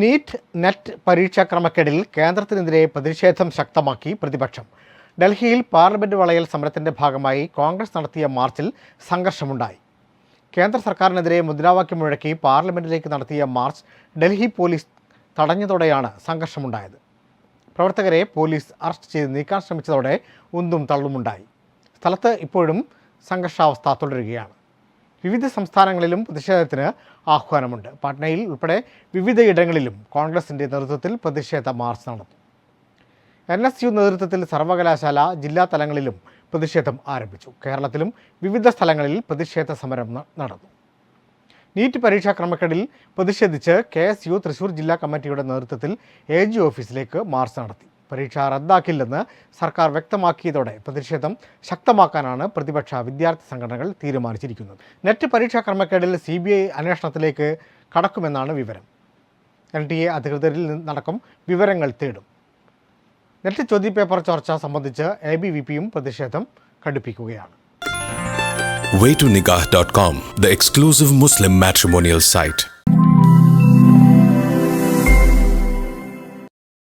NEET net പരീക്ഷാക്രമക്കേടിൽ കേന്ദ്രത്തിനെതിരെ പ്രതിഷേധം ശക്തമാക്കി പ്രതിപക്ഷം. ഡൽഹിയിൽ പാർലമെന്റ് വളയൽ സമരത്തിന്റെ ഭാഗമായി കോൺഗ്രസ് നടത്തിയ മാർച്ചിൽ സംഘർഷമുണ്ടായി. കേന്ദ്ര സർക്കാരിനെതിരെ മുദ്രാവാക്യം മുഴക്കി പാർലമെന്റിലേക്ക് നടത്തിയ മാർച്ച് ഡൽഹി പോലീസ് തടഞ്ഞതോടെയാണ് സംഘർഷമുണ്ടായത്. പ്രവർത്തകരെ പോലീസ് അറസ്റ്റ് ചെയ്ത് നീക്കാൻ ശ്രമിച്ചതോടെ ഉന്തും തള്ളുമുണ്ടായി. സ്ഥലത്ത് ഇപ്പോഴും സംഘർഷാവസ്ഥ തുടരുകയാണ്. വിവിധ സംസ്ഥാനങ്ങളിലും പ്രതിഷേധത്തിന് ആഹ്വാനമുണ്ട്. പാട്നയിൽ ഉൾപ്പെടെ വിവിധയിടങ്ങളിലും കോൺഗ്രസിന്റെ നേതൃത്വത്തിൽ പ്രതിഷേധ മാർച്ച് നടന്നു. എൻ എസ് യു നേതൃത്വത്തിൽ സർവകലാശാല ജില്ലാ തലങ്ങളിലും പ്രതിഷേധം ആരംഭിച്ചു. കേരളത്തിലും വിവിധ സ്ഥലങ്ങളിൽ പ്രതിഷേധ സമരം നടന്നു. നീറ്റ് പരീക്ഷാ ക്രമക്കേടിൽ പ്രതിഷേധിച്ച് കെ എസ് യു തൃശൂർ ജില്ലാ കമ്മിറ്റിയുടെ നേതൃത്വത്തിൽ എ ജി ഓഫീസിലേക്ക് മാർച്ച് നടത്തി. പരീക്ഷ റദ്ദാക്കില്ലെന്ന് സർക്കാർ വ്യക്തമാക്കിയതോടെ പ്രതിഷേധം ശക്തമാക്കാനാണ് പ്രതിപക്ഷ വിദ്യാർത്ഥി സംഘടനകൾ തീരുമാനിച്ചിരിക്കുന്നത്. നെറ്റ് പരീക്ഷാ ക്രമക്കേടിൽ സി ബി ഐ അന്വേഷണത്തിലേക്ക് കടക്കുമെന്നാണ് വിവരം. എൻ ടി എ അധികൃതരിൽ നിന്നടക്കം വിവരങ്ങൾ തേടും. നെറ്റ് ചോദ്യപേപ്പർ ചർച്ച സംബന്ധിച്ച് എ ബി വി പിയും പ്രതിഷേധം കടുപ്പിക്കുകയാണ്. Waytonikah.com, the exclusive Muslim matrimonial site.